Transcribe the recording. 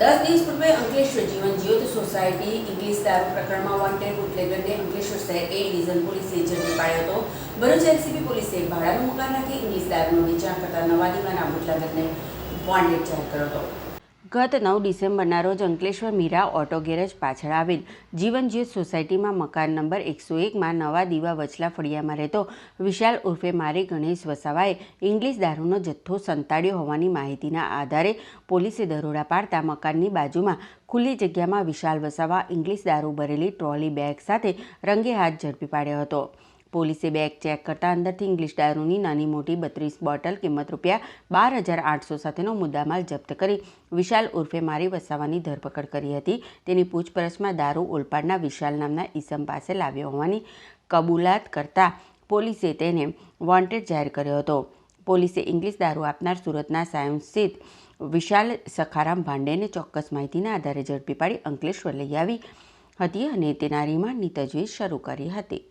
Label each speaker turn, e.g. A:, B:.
A: દસ દિવસ પૂર્વે અંકલેશ્વર જીવન જ્યોત સોસાયટી ઇંગ્લિશ દારૂ પ્રકરણમાં વોન્ટેડ બુટલેગરને અંકલેશ્વર શહેર એ ડિવિઝન પોલીસે ઝડપી પાડ્યો હતો. ભરૂચ એલસીબી પોલીસે ભાડાનું મકાન નાખી ઇંગ્લિશ દારૂનું વેચાણ કરતા નવા દીવાના બુટલેગરને વોન્ટેડ જાહેર કર્યો હતો. ગત નવ ડિસેમ્બરના રોજ અંકલેશ્વર મીરા ઓટો ગેરેજ પાછળ આવેલ જીવનજ્યોત સોસાયટીમાં મકાન નંબર એકસો એકમાં નવા દીવા વચલા ફળિયામાં રહેતો વિશાલ ઉર્ફે મારી ગણેશ વસાવાએ ઇંગ્લિશ દારૂનો જથ્થો સંતાડ્યો હોવાની માહિતીના આધારે પોલીસે દરોડા પાડતા મકાનની બાજુમાં ખુલ્લી જગ્યામાં વિશાલ વસાવા ઇંગ્લિશ દારૂ ભરેલી ટ્રોલી બેગ સાથે રંગે હાથ ઝડપી પાડ્યો હતો. પોલીસે બેગ ચેક કરતા અંદરથી ઇંગ્લિશ દારૂની નાની મોટી બત્રીસ બોટલ કિંમત રૂપિયા બાર હજાર આઠસો સાથેનો મુદ્દામાલ જપ્ત કરી વિશાલ ઉર્ફે મારી વસાવાની ધરપકડ કરી હતી. તેની પૂછપરછમાં દારૂ ઓલપાડના વિશાલ નામના ઈસમ પાસે લાવ્યો હોવાની કબૂલાત કરતા પોલીસે તેને વોન્ટેડ જાહેર કર્યો હતો. પોલીસે ઇંગ્લિશ દારૂ આપનાર સુરતના સાયન્સ સ્થિત વિશાલ સખારામ ભાંડેને ચોક્કસ માહિતીના આધારે ઝડપી પાડી અંકલેશ્વર લઈ આવી હતી અને તેના રિમાન્ડની તજવીજ શરૂ કરી હતી.